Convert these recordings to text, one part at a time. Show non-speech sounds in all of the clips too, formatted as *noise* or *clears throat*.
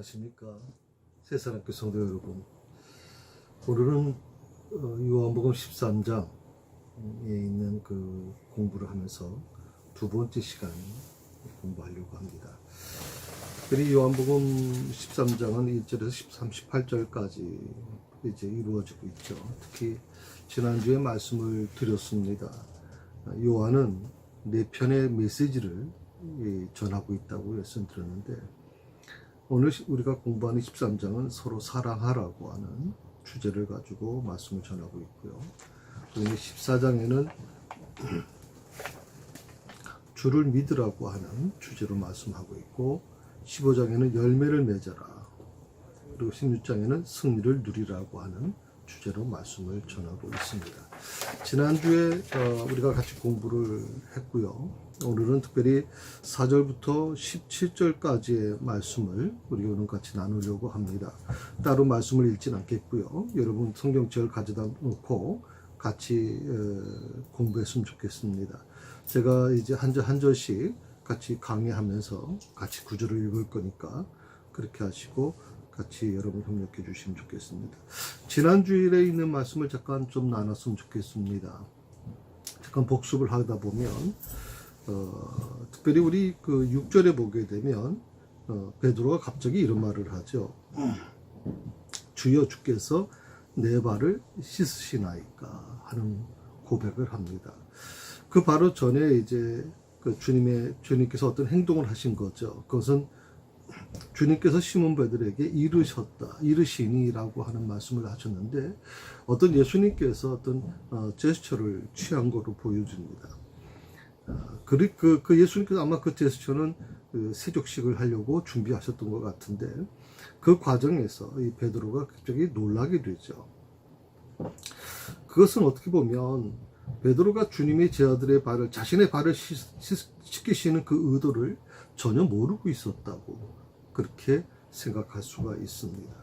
안녕하십니까? 세상학교 성도 여러분 오늘은 어, 요한복음 13장에 있는 그 공부를 하면서 두 번째 시간 공부하려고 합니다. 특별히 요한복음 13장은 1절에서 13, 18절까지 이제 이루어지고 있죠. 특히 지난주에 말씀을 드렸습니다. 요한은 네 편의 메시지를 예, 전하고 있다고 말씀드렸는데 오늘 시- 우리가 공부하는 13장은 서로 사랑하라고 하는 주제를 가지고 말씀을 전하고 있고요. 그리고 14장에는 *clears throat* 주를 믿으라고 하는 주제로 말씀하고 있고 15장에는 열매를 맺어라. 그리고 16장에는 승리를 누리라고 하는 주제로 말씀을 전하고 있습니다. 지난주에 어, 우리가 같이 공부를 했고요. 오늘은 특별히 4절부터 17절까지의 말씀을 우리 오늘 같이 나누려고 합니다. 따로 말씀을 읽진 않겠고요. 여러분 성경책을 가져다 놓고 같이 어, 공부했으면 좋겠습니다. 제가 이제 한절 한 절씩 같이 강의하면서 같이 구절을 읽을 거니까 그렇게 하시고 같이 여러분 협력해 주시면 좋겠습니다. 지난 주일에 있는 말씀을 잠깐 좀 나눴으면 좋겠습니다. 잠깐 복습을 하다 보면 어, 특별히 우리 그 6절에 보게 되면 어, 베드로가 갑자기 이런 말을 하죠. 주여 주께서 내 발을 씻으시나이까 하는 고백을 합니다. 그 바로 전에 이제 그 주님의 주님께서 어떤 행동을 하신 거죠. 그것은 주님께서 시몬 베드로에게 이르셨다, 이르시니라고 하는 말씀을 하셨는데 어떤 예수님께서 어떤 어, 제스처를 취한 거로 보여줍니다. 어, 그, 그, 그 예수님께서 아마 그 제스처는 그 세족식을 하려고 준비하셨던 것 같은데 그 과정에서 이 베드로가 갑자기 놀라게 되죠. 그것은 어떻게 보면 베드로가 주님의 제자들의 발을 자신의 발을 씻기시는 그 의도를 전혀 모르고 있었다고 그렇게 생각할 수가 있습니다.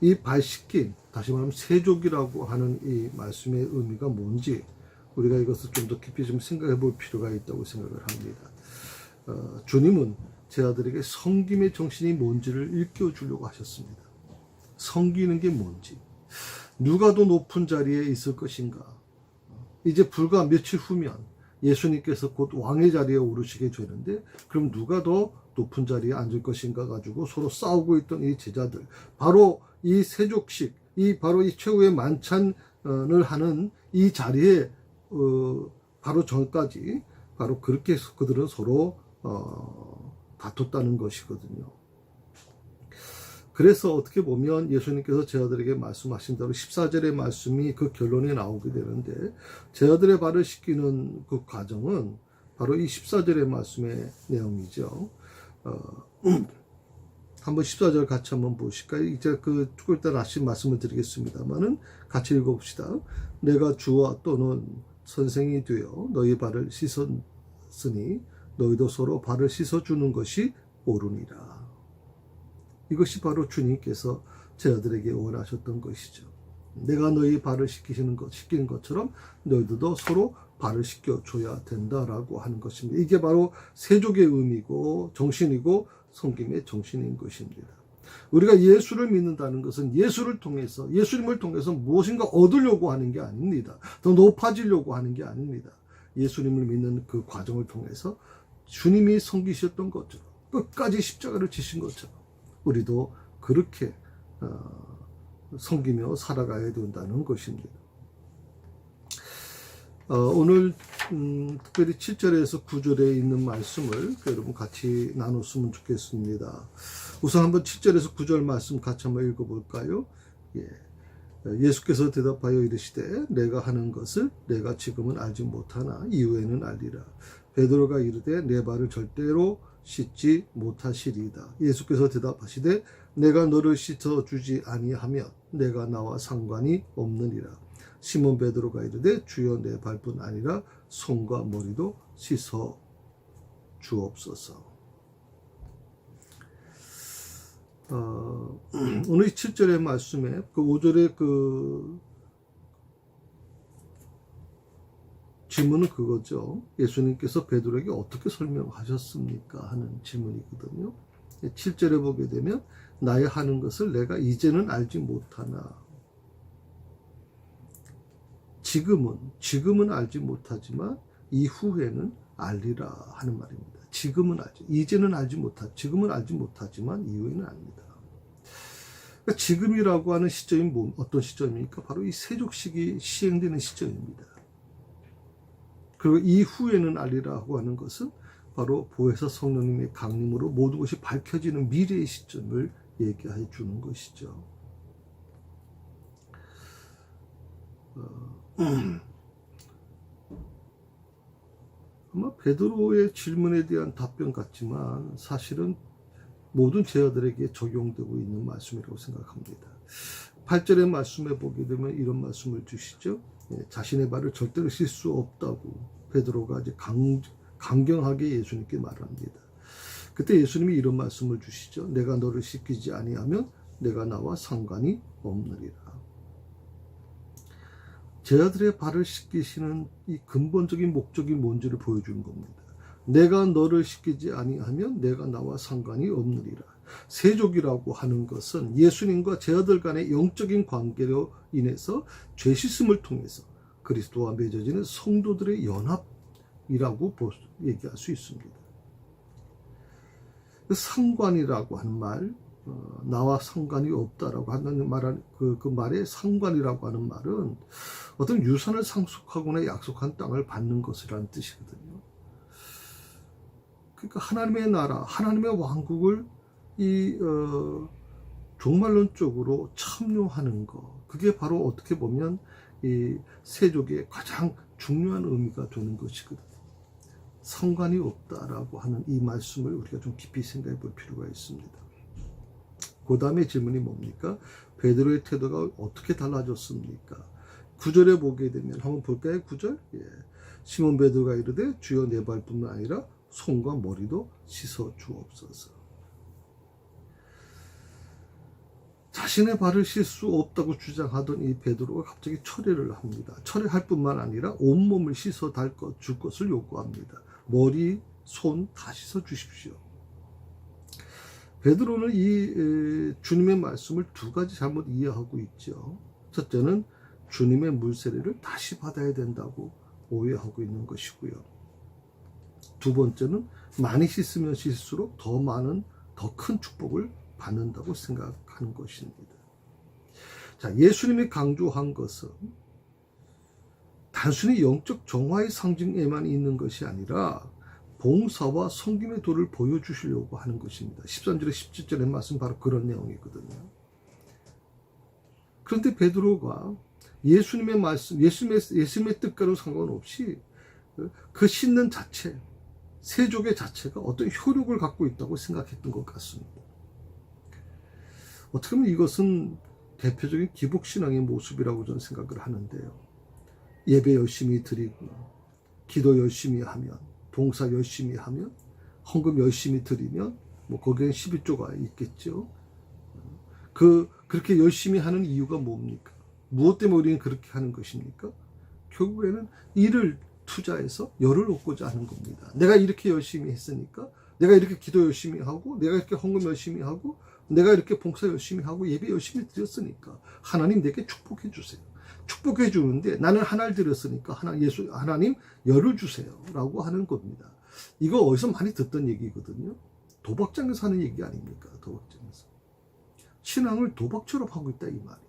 이발 씻김, 다시 말하면 세족이라고 하는 이 말씀의 의미가 뭔지 우리가 이것을 좀 더 깊이 좀 생각해 볼 필요가 있다고 생각을 합니다. 어, 주님은 제자들에게 성김의 정신이 뭔지를 일깨워 주려고 하셨습니다. 성기는 게 뭔지, 누가 더 높은 자리에 있을 것인가. 이제 불과 며칠 후면 예수님께서 곧 왕의 자리에 오르시게 되는데 그럼 누가 더 높은 자리에 앉을 것인가 가지고 서로 싸우고 있던 이 제자들 바로 이 세족식 이 바로 이 최후의 만찬을 하는 이 자리에 어, 바로 전까지 바로 그렇게 그들은 서로 어, 다퉜다는 것이거든요. 그래서 어떻게 보면 예수님께서 제자들에게 말씀하신 대로 14절의 말씀이 그 결론에 나오게 되는데 제자들의 발을 씻기는 그 과정은 바로 이 14절의 말씀의 내용이죠. 어, 한번 14절 같이 한번 보실까요? 이제 그 조금 이따 다시 말씀을 드리겠습니다만은 같이 읽어봅시다. 내가 주와 또는 선생이 되어 너희 발을 씻었으니 너희도 서로 발을 씻어주는 것이 옳으니라. 이것이 바로 주님께서 제자들에게 원하셨던 것이죠. 내가 너희 발을 씻기시는 것, 씻기는 것처럼 너희들도 서로 발을 씻겨줘야 된다라고 하는 것입니다. 이게 바로 세족의 의미고 정신이고 성김의 정신인 것입니다. 우리가 예수를 믿는다는 것은 예수를 통해서 예수님을 통해서 무엇인가 얻으려고 하는 게 아닙니다. 더 높아지려고 하는 게 아닙니다. 예수님을 믿는 그 과정을 통해서 주님이 섬기셨던 것처럼 끝까지 십자가를 지신 것처럼 우리도 그렇게 어, 섬기며 살아가야 된다는 것입니다. 어, 오늘 음, 특별히 7절에서 9절에 있는 말씀을 여러분 같이 나눴으면 좋겠습니다. 우선 한번 7절에서 9절 말씀 같이 한번 읽어볼까요? 예. 예수께서 대답하여 이르시되 내가 하는 것을 내가 지금은 알지 못하나 이후에는 알리라. 베드로가 이르되 내 발을 절대로 씻지 못하시리이다. 예수께서 대답하시되 내가 너를 씻어 주지 아니하면 내가 나와 상관이 없느니라. 시몬 베드로가 이르되 주여 내 발뿐 아니라 손과 머리도 씻어 주옵소서. 어, 오늘 7절의 말씀에 그 5절의 그 질문은 그거죠. 예수님께서 베드로에게 어떻게 설명하셨습니까? 하는 질문이거든요. 7절에 보게 되면 나의 하는 것을 내가 이제는 알지 못하나 지금은 지금은 알지 못하지만 이후에는 알리라 하는 말입니다. 지금은 알지 이제는 알지 못하 지금은 알지 못하지만 이후에는 압니다. 그러니까 지금이라고 하는 시점이 뭐, 어떤 시점입니까? 바로 이 세족식이 시행되는 시점입니다. 그리고 이후에는 알리라고 하는 것은 바로 보혜사 성령님의 강림으로 모든 것이 밝혀지는 미래의 시점을 얘기해 주는 것이죠. 어, 아마 베드로의 질문에 대한 답변 같지만 사실은 모든 제자들에게 적용되고 있는 말씀이라고 생각합니다. 8절의 말씀에 보게 되면 이런 말씀을 주시죠. 예, 자신의 발을 절대로 쉴 수 없다고 베드로가 이제 강, 강경하게 예수님께 말합니다. 그때 예수님이 이런 말씀을 주시죠. 내가 너를 씻기지 아니하면 내가 나와 상관이 없느니라. 제자들의 발을 씻기시는 이 근본적인 목적이 뭔지를 보여주는 겁니다. 내가 너를 씻기지 아니하면 내가 나와 상관이 없느니라. 세족이라고 하는 것은 예수님과 제자들 간의 영적인 관계로 인해서 죄 씻음을 통해서 그리스도와 맺어지는 성도들의 연합이라고 얘기할 수 있습니다. 그 상관이라고 하는 말, 어, 나와 상관이 없다라고 하는 말은 그, 그 말의 상관이라고 하는 말은 어떤 유산을 상속하거나 약속한 땅을 받는 것이라는 뜻이거든요. 그러니까 하나님의 나라, 하나님의 왕국을 이 어, 종말론적으로 참여하는 것, 그게 바로 어떻게 보면 이 세족의 가장 중요한 의미가 되는 것이거든요. 상관이 없다라고 하는 이 말씀을 우리가 좀 깊이 생각해 볼 필요가 있습니다. 그 다음에 질문이 뭡니까? 베드로의 태도가 어떻게 달라졌습니까? 구절에 보게 되면 한번 볼까요? 구절 예. 시몬 베드로가 이르되 주여 내 발뿐만 아니라 손과 머리도 씻어 주옵소서. 자신의 발을 쉴수 없다고 주장하던 이 베드로가 갑자기 철회를 합니다. 철회할 뿐만 아니라 온 몸을 씻어 달 것, 줄 것을 요구합니다. 머리, 손 다 씻어 주십시오. 베드로는 이 에, 주님의 말씀을 두 가지 잘못 이해하고 있죠. 첫째는 주님의 물세례를 다시 받아야 된다고 오해하고 있는 것이고요. 두 번째는 많이 씻으면 씻을수록 더 많은 더 큰 축복을 받는다고 생각하는 것입니다. 자, 예수님이 강조한 것은 단순히 영적 정화의 상징에만 있는 것이 아니라 봉사와 섬김의 도를 보여주시려고 하는 것입니다. 13절에 17절의 말씀 바로 그런 내용이거든요. 그런데 베드로가 예수님의 말씀, 예수님의, 예수님의 뜻과는 상관없이 그 씻는 자체, 세족의 자체가 어떤 효력을 갖고 있다고 생각했던 것 같습니다. 어떻게 보면 이것은 대표적인 기복신앙의 모습이라고 저는 생각을 하는데요. 예배 열심히 드리고, 기도 열심히 하면, 봉사 열심히 하면, 헌금 열심히 드리면, 뭐 거기에 12조가 있겠죠. 그, 그렇게 열심히 하는 이유가 뭡니까? 무엇 때문에 우리는 그렇게 하는 것입니까? 결국에는 일을 투자해서 열을 얻고자 하는 겁니다. 내가 이렇게 열심히 했으니까, 내가 이렇게 기도 열심히 하고, 내가 이렇게 헌금 열심히 하고, 내가 이렇게 봉사 열심히 하고 예배 열심히 드렸으니까 하나님 내게 축복해 주세요. 축복해 주는데 나는 하나를 드렸으니까 하나 예수 하나님 열을 주세요라고 하는 겁니다. 이거 어디서 많이 듣던 얘기거든요. 도박장에서 하는 얘기 아닙니까? 도박장에서 신앙을 도박처럼 하고 있다 이 말이.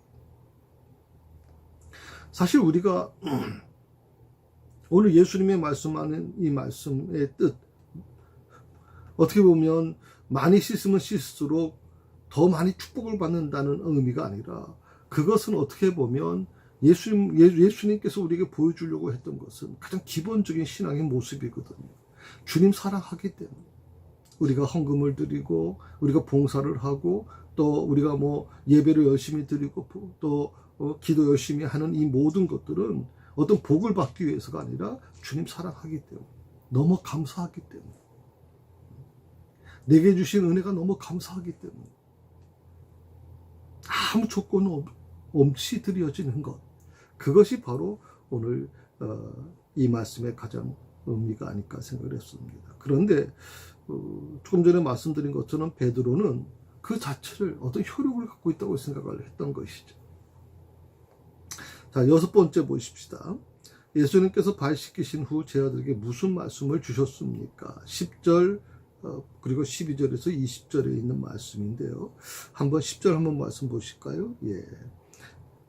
사실 우리가 *clears throat* 오늘 예수님의 말씀하는 이 말씀의 뜻 어떻게 보면 많이 씻으면 씻을수록 더 많이 축복을 받는다는 의미가 아니라 그것은 어떻게 보면 예수님, 예- 예수님께서 우리에게 보여주려고 했던 것은 가장 기본적인 신앙의 모습이거든요. 주님 사랑하기 때문에. 우리가 헌금을 드리고, 우리가 봉사를 하고, 또 우리가 뭐 예배를 열심히 드리고, 또 어, 기도 열심히 하는 이 모든 것들은 어떤 복을 받기 위해서가 아니라 주님 사랑하기 때문에. 너무 감사하기 때문에. 내게 주신 은혜가 너무 감사하기 때문에. 아무 조건 없- 없이 드려지는 것. 그것이 바로 오늘 어, 이 말씀의 가장 의미가 아닐까 생각을 했습니다. 그런데 어, 조금 전에 말씀드린 것처럼 베드로는 그 자체를 어떤 효력을 갖고 있다고 생각을 했던 것이죠. 자, 여섯 번째 보십시다. 예수님께서 발 씻기신 후 제자들에게 무슨 말씀을 주셨습니까? 10절 어, 그리고 12절에서 20절에 있는 말씀인데요. 한번 10절 한번 말씀 보실까요? 예.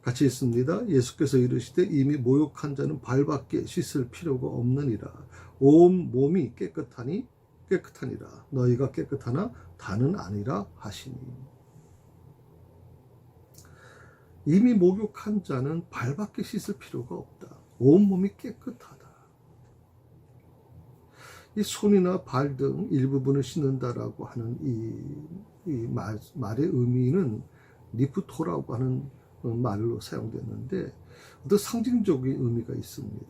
같이 있습니다. 예수께서 이르시되 이미 모욕한 자는 발밖에 씻을 필요가 없느니라. 온 몸이 깨끗하니 깨끗하니라. 너희가 깨끗하나 다는 아니라 하시니. 이미 목욕한 자는 발밖에 씻을 필요가 없다. 온몸이 깨끗하다. 이 손이나 발 등 일부분을 씻는다라고 하는 이, 이 말, 말의 의미는 리프토라고 하는 말로 사용됐는데 어떤 상징적인 의미가 있습니다.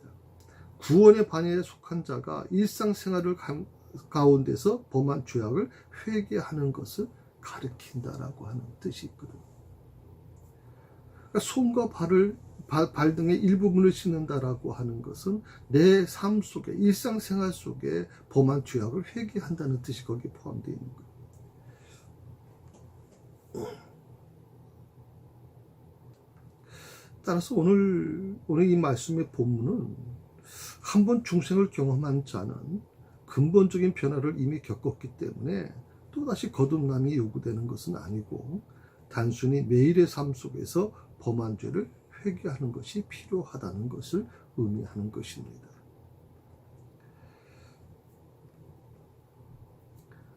구원의 반열에 속한 자가 일상생활을 가, 가운데서 범한 죄악을 회개하는 것을 가리킨다라고 하는 뜻이 있거든요. 그러니까 손과 발을 발, 발 등의 일부분을 씻는다라고 하는 것은 내 삶 속에 일상생활 속에 범한 죄악을 회개한다는 뜻이 거기에 포함되어 있는 거예요. 따라서 오늘 오늘 이 말씀의 본문은 한 번 중생을 경험한 자는 근본적인 변화를 이미 겪었기 때문에 또다시 거듭남이 요구되는 것은 아니고 단순히 매일의 삶 속에서 범한 죄를 회개하는 것이 필요하다는 것을 의미하는 것입니다.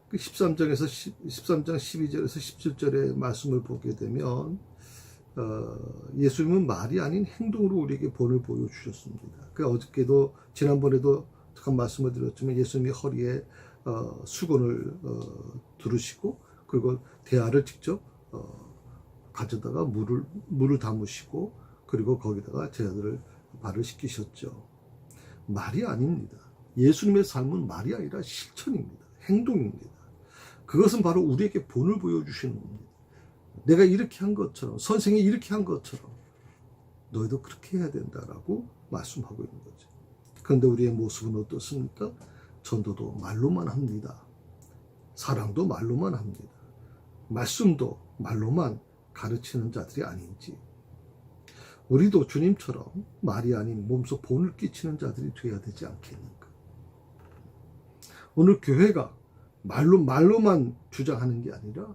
그 13장에서 13장 12절에서 17절의 말씀을 보게 되면 어, 예수님은 말이 아닌 행동으로 우리에게 본을 보여주셨습니다. 그 어저께도 지난번에도 잠깐 말씀을 드렸지만 예수님이 허리에 어, 수건을 어, 두르시고 그리고 대야를 직접 어, 가져다가 물을 물을 담으시고 그리고 거기다가 제자들을 발을 씻기셨죠. 말이 아닙니다. 예수님의 삶은 말이 아니라 실천입니다. 행동입니다. 그것은 바로 우리에게 본을 보여주시는 겁니다. 내가 이렇게 한 것처럼, 선생이 이렇게 한 것처럼, 너희도 그렇게 해야 된다라고 말씀하고 있는 거죠. 그런데 우리의 모습은 어떻습니까? 전도도 말로만 합니다. 사랑도 말로만 합니다. 말씀도 말로만 가르치는 자들이 아닌지. 우리도 주님처럼 말이 아닌 몸소 본을 끼치는 자들이 되어야 되지 않겠는가. 오늘 교회가 말로, 말로만 주장하는 게 아니라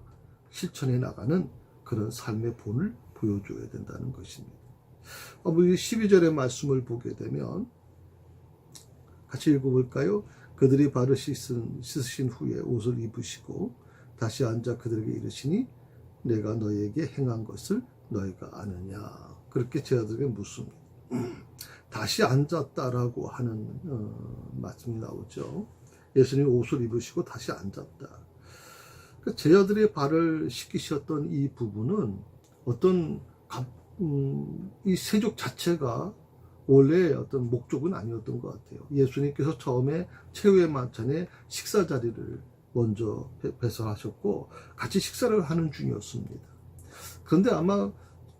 실천해 나가는 그런 삶의 본을 보여줘야 된다는 것입니다. 우리 12절의 말씀을 보게 되면 같이 읽어볼까요? 그들이 발을 씻은, 씻으신 후에 옷을 입으시고 다시 앉아 그들에게 이르시니 내가 너희에게 행한 것을 너희가 아느냐 그렇게 제자들에게 묻습니다. *clears throat* 다시 앉았다라고 하는 어, 말씀이 나오죠. 예수님이 옷을 입으시고 다시 앉았다. 그 제자들의 발을 씻기셨던 이 부분은 어떤 음, 이 세족 자체가 원래 어떤 목적은 아니었던 것 같아요. 예수님께서 처음에 최후의 만찬에 식사 자리를 먼저 배설하셨고 같이 식사를 하는 중이었습니다. 그런데 아마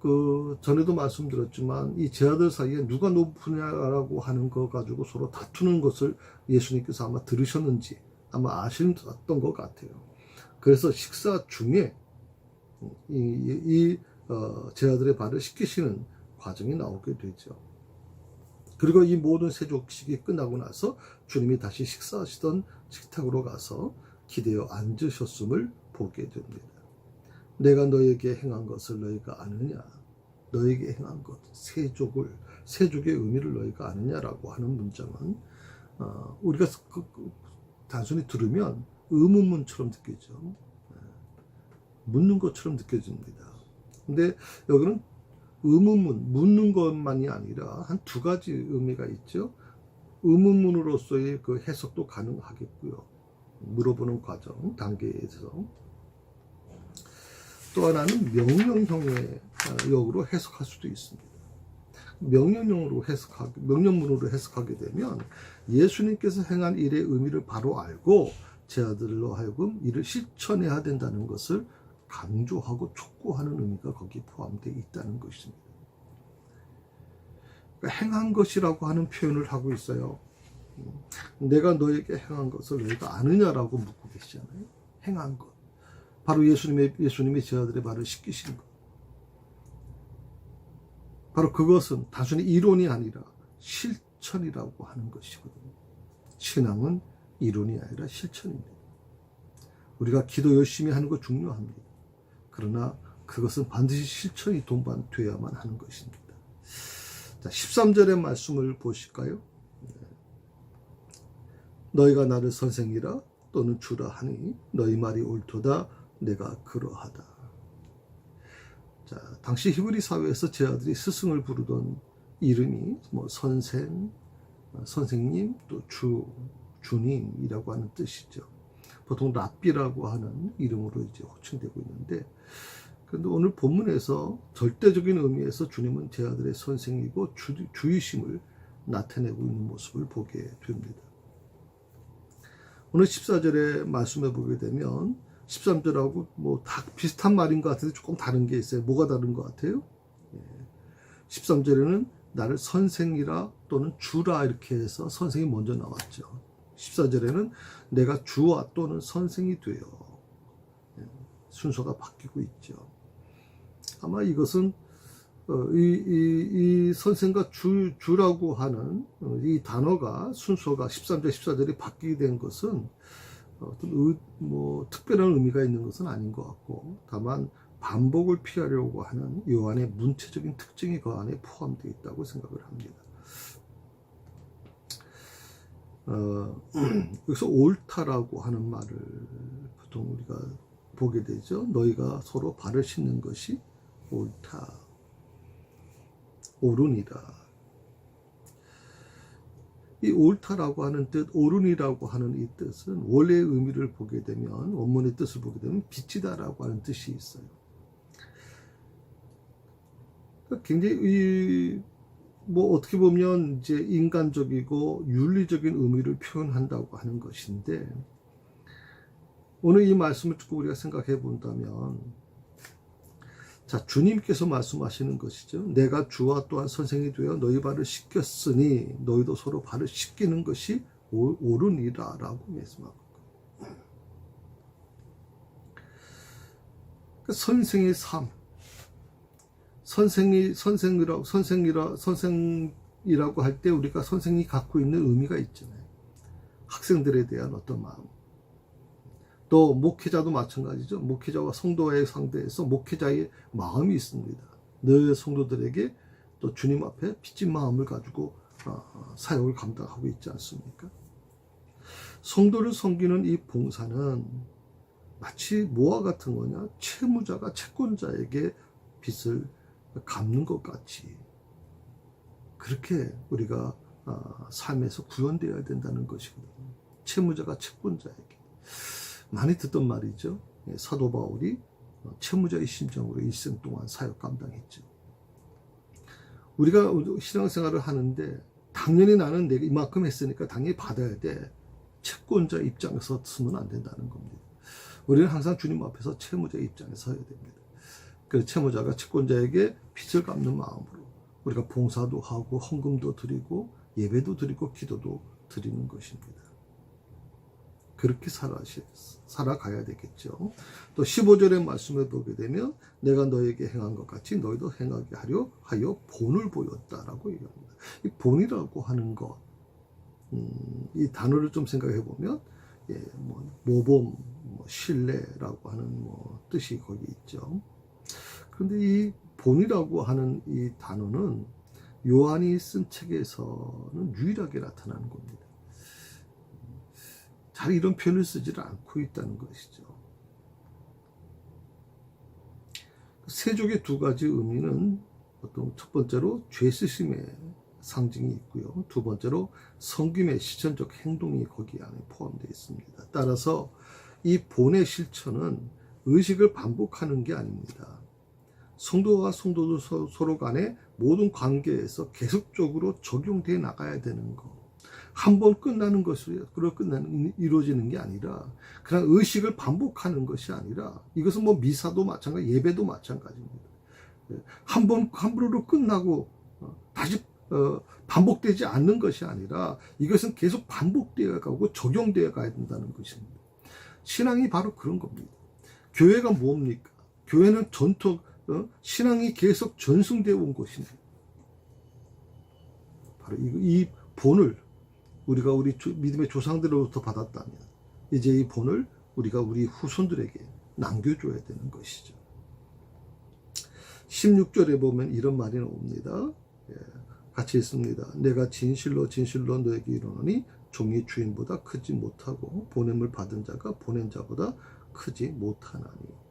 그 전에도 말씀드렸지만 이 제자들 사이에 누가 높으냐라고 하는 거 가지고 서로 다투는 것을 예수님께서 아마 들으셨는지 아마 아셨던 것 같아요. 그래서 식사 중에 이, 이 어, 제자들의 발을 씻기시는 과정이 나오게 되죠. 그리고 이 모든 세족식이 끝나고 나서 주님이 다시 식사하시던 식탁으로 가서 기대어 앉으셨음을 보게 됩니다. 내가 너에게 행한 것을 너희가 아느냐? 너에게 행한 것, 세족을, 세족의 의미를 너희가 아느냐라고 하는 문장은, 어, 우리가 그, 그, 단순히 들으면 의문문처럼 느껴져. 예. 묻는 것처럼 느껴집니다. 근데 여기는 의문문, 묻는 것만이 아니라 한 두 가지 의미가 있죠. 의문문으로서의 그 해석도 가능하겠고요. 물어보는 과정, 단계에서. 또 하나는 명령형의 역으로 해석할 수도 있습니다. 명령형으로 해석하게, 명령문으로 해석하게 되면 예수님께서 행한 일의 의미를 바로 알고 제 아들로 하여금 이를 실천해야 된다는 것을 강조하고 촉구하는 의미가 거기에 포함되어 있다는 것입니다. 그러니까 행한 것이라고 하는 표현을 하고 있어요. 내가 너에게 행한 것을 너희가 아느냐라고 묻고 계시잖아요. 행한 것. 바로 예수님의 예수님이 제 아들의 발을 씻기신 것. 바로 그것은 단순히 이론이 아니라 실천이라고 하는 것이거든요. 신앙은 이론이 아니라 실천입니다. 우리가 기도 열심히 하는 거 중요합니다. 그러나 그것은 반드시 실천이 동반되어야만 하는 것입니다. 자, 13절의 말씀을 보실까요? 네. 너희가 나를 선생이라 또는 주라 하니 너희 말이 옳도다 내가 그러하다. 자, 당시 히브리 사회에서 제 아들이 스승을 부르던 이름이 뭐 선생, 어, 선생님, 또 주, 주님이라고 하는 뜻이죠. 보통 랍비라고 하는 이름으로 이제 호칭되고 있는데, 그런데 오늘 본문에서 절대적인 의미에서 주님은 제 아들의 선생이고 주, 주이심을 나타내고 있는 모습을 보게 됩니다. 오늘 14절에 말씀해 보게 되면 13절하고 뭐 다 비슷한 말인 것 같은데 조금 다른 게 있어요. 뭐가 다른 것 같아요? 13절에는 나를 선생이라 또는 주라 이렇게 해서 선생이 먼저 나왔죠. 14절에는 내가 주와 또는 선생이 되어 예, 순서가 바뀌고 있죠. 아마 이것은 어, 이, 이, 이 선생과 주, 주라고 하는 어, 이 단어가 순서가 13절, 14절이 바뀌게 된 것은 어떤 의, 뭐 특별한 의미가 있는 것은 아닌 것 같고 다만 반복을 피하려고 하는 요한의 문체적인 특징이 그 안에 포함되어 있다고 생각을 합니다. 어, *clears throat* 여기서 옳다라고 하는 말을 보통 우리가 보게 되죠. 너희가 서로 발을 씻는 것이 옳다. 옳으니라. 이 옳다라고 하는 뜻, 옳으니라고 하는 이 뜻은 원래의 의미를 보게 되면 원문의 뜻을 보게 되면 빛이다라고 하는 뜻이 있어요. 그러니까 굉장히 이, 뭐 어떻게 보면 이제 인간적이고 윤리적인 의미를 표현한다고 하는 것인데 오늘 이 말씀을 듣고 우리가 생각해 본다면 자, 주님께서 말씀하시는 것이죠. 내가 주와 또한 선생이 되어 너희 발을 씻겼으니 너희도 서로 발을 씻기는 것이 오- 옳으니라라고 말씀하고. 그 선생의 삶, 선생이 선생이라 선생이라 선생이라고 할 때 우리가 선생이 갖고 있는 의미가 있잖아요. 학생들에 대한 어떤 마음. 또 목회자도 마찬가지죠. 목회자와 성도의 상대에서 목회자의 마음이 있습니다. 늘 성도들에게 또 주님 앞에 빚진 마음을 가지고 어, 사역을 감당하고 있지 않습니까? 성도를 섬기는 이 봉사는 마치 뭐와 같은 거냐? 채무자가 채권자에게 빚을 갚는 것 같이 그렇게 우리가 어, 삶에서 구현되어야 된다는 것이거든요. 채무자가 채권자에게 많이 듣던 말이죠. 예, 사도 바울이 어, 채무자의 심정으로 일생 동안 사역 감당했죠. 우리가 신앙생활을 하는데 당연히 나는 내가 이만큼 했으니까 당연히 받아야 돼. 채권자 입장에서 쓰면 안 된다는 겁니다. 우리는 항상 주님 앞에서 채무자 입장에 서야 됩니다. 그 채무자가 채권자에게 빚을 갚는 마음으로 우리가 봉사도 하고 헌금도 드리고 예배도 드리고 기도도 드리는 것입니다. 그렇게 살아가야 되겠죠. 또 15절의 말씀을 보게 되면 내가 너에게 행한 것 같이 너희도 행하게 하려 하여 본을 보였다라고 얘기합니다. 이 본이라고 하는 것, 음, 이 단어를 좀 생각해 보면 예, 뭐 모범, 뭐 신뢰라고 하는 뭐 뜻이 거기 있죠. 그런데 이 본이라고 하는 이 단어는 요한이 쓴 책에서는 유일하게 나타나는 겁니다. 잘 이런 표현을 쓰지를 않고 있다는 것이죠. 세족의 두 가지 의미는 보통 첫 번째로 죄 쓰심의 상징이 있고요. 두 번째로 성김의 실천적 행동이 거기 안에 포함되어 있습니다. 따라서 이 본의 실천은 의식을 반복하는 게 아닙니다. 성도와 성도들 서- 서로 간의 모든 관계에서 계속적으로 적용돼 나가야 되는 거. 한 번 끝나는 것으로 끝나는 이루어지는 게 아니라 그냥 의식을 반복하는 것이 아니라 이것은 뭐 미사도 마찬가지, 예배도 마찬가지입니다. 한 번 함부로 끝나고 어, 다시 어, 반복되지 않는 것이 아니라 이것은 계속 반복되어 가고 적용되어 가야 된다는 것입니다. 신앙이 바로 그런 겁니다. 교회가 뭡니까? 교회는 전통 어? 신앙이 계속 전승되어 온 것입니다. 바로 이, 이 본을 우리가 우리 조- 믿음의 조상들로부터 받았다면 이제 이 본을 우리가 우리 후손들에게 남겨줘야 되는 것이죠. 16절에 보면 이런 말이 나옵니다. 예, 같이 있습니다. 내가 진실로 진실로 너에게 이르노니 종이 주인보다 크지 못하고 보냄을 받은 자가 보낸 자보다 크지 못하나니.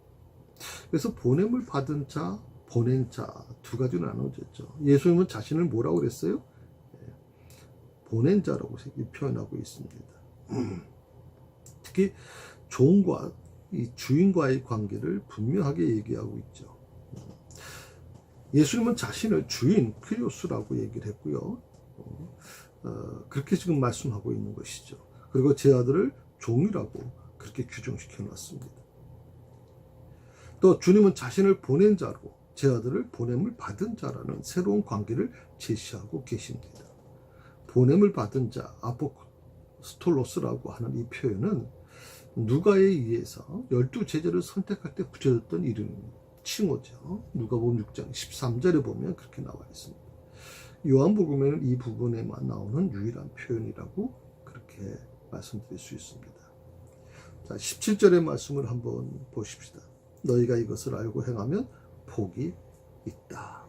그래서 보냄을 받은 자, 보낸 자 두 가지로 나눠졌죠. 예수님은 자신을 뭐라고 그랬어요? 예, 보낸 자라고 표현하고 있습니다. *clears throat* 특히 종과 이 주인과의 관계를 분명하게 얘기하고 있죠. 예수님은 자신을 주인 크리오스라고 얘기를 했고요. 어, 어, 그렇게 지금 말씀하고 있는 것이죠. 그리고 제 아들을 종이라고 그렇게 규정시켜 놨습니다. 또 주님은 자신을 보낸 자로 제 아들을 보냄을 받은 자라는 새로운 관계를 제시하고 계십니다. 보냄을 받은 자, 아포스톨로스라고 하는 이 표현은 누가에 의해서 열두 제자를 선택할 때 붙여졌던 이름입니다. 칭호죠. 누가복음 6장 13절에 보면 그렇게 나와 있습니다. 요한복음에는 이 부분에만 나오는 유일한 표현이라고 그렇게 말씀드릴 수 있습니다. 자, 17절의 말씀을 한번 보십시다. 너희가 이것을 알고 행하면 복이 있다.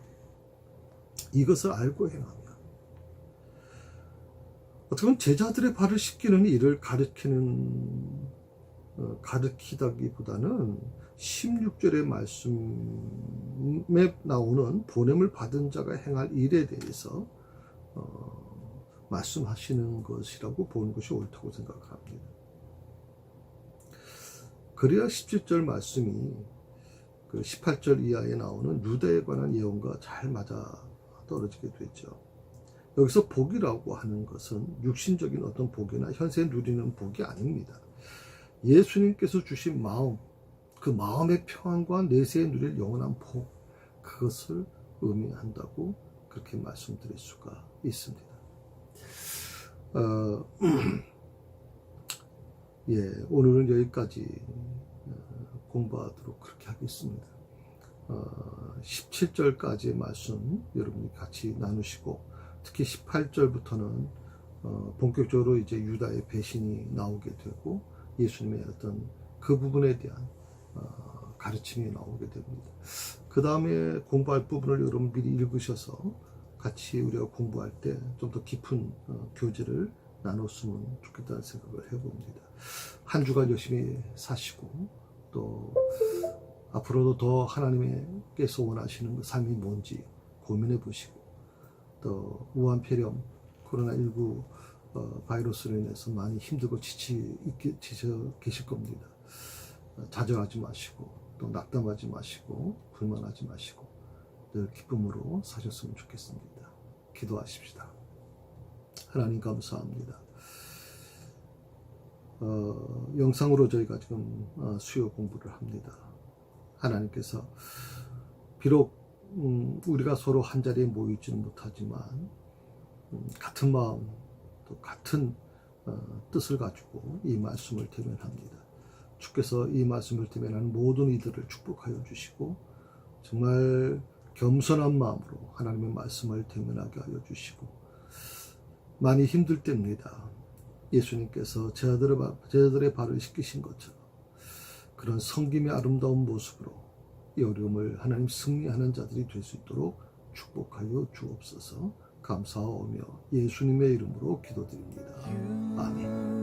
이것을 알고 행하면 어떻게 보면 제자들의 발을 씻기는 일을 가르치는 어, 가르치다기보다는 16절의 말씀에 나오는 보냄을 받은 자가 행할 일에 대해서 어, 말씀하시는 것이라고 보는 것이 옳다고 생각합니다. 그래야 17절 말씀이 그 18절 이하에 나오는 유다에 관한 예언과 잘 맞아 떨어지게 되죠. 여기서 복이라고 하는 것은 육신적인 어떤 복이나 현세 누리는 복이 아닙니다. 예수님께서 주신 마음, 그 마음의 평안과 내세에 누릴 영원한 복, 그것을 의미한다고 그렇게 말씀드릴 수가 있습니다. 어, *clears throat* 예, 오늘은 여기까지 어, 공부하도록 그렇게 하겠습니다. 어, 17절까지의 말씀 여러분이 같이 나누시고 특히 18절부터는 어, 본격적으로 이제 유다의 배신이 나오게 되고 예수님의 어떤 그 부분에 대한 어, 가르침이 나오게 됩니다. 그 다음에 공부할 부분을 여러분 미리 읽으셔서 같이 우리가 공부할 때 좀 더 깊은 어, 교제를 나눴으면 좋겠다는 생각을 해봅니다. 한 주간 열심히 사시고 또 앞으로도 더 하나님께서 원하시는 그 삶이 뭔지 고민해 보시고 또 우한 폐렴 코로나19 어, 바이러스로 인해서 많이 힘들고 지치, 지쳐 계실 겁니다. 어, 좌절하지 마시고 또 낙담하지 마시고 불만하지 마시고 늘 기쁨으로 사셨으면 좋겠습니다. 기도하십시다. 하나님 감사합니다. 어, 영상으로 저희가 지금 어, 수요 공부를 합니다. 하나님께서 비록 음, 우리가 서로 한 자리에 모이지는 못하지만 음, 같은 마음 또 같은 어, 뜻을 가지고 이 말씀을 대면합니다. 주께서 이 말씀을 대면하는 모든 이들을 축복하여 주시고 정말 겸손한 마음으로 하나님의 말씀을 대면하게 하여 주시고 많이 힘들 때입니다. 예수님께서 제자들의, 제자들의 발을 씻기신 것처럼 그런 성김의 아름다운 모습으로 이 어려움을 하나님 승리하는 자들이 될 수 있도록 축복하여 주옵소서 감사하오며 예수님의 이름으로 기도드립니다. 아멘.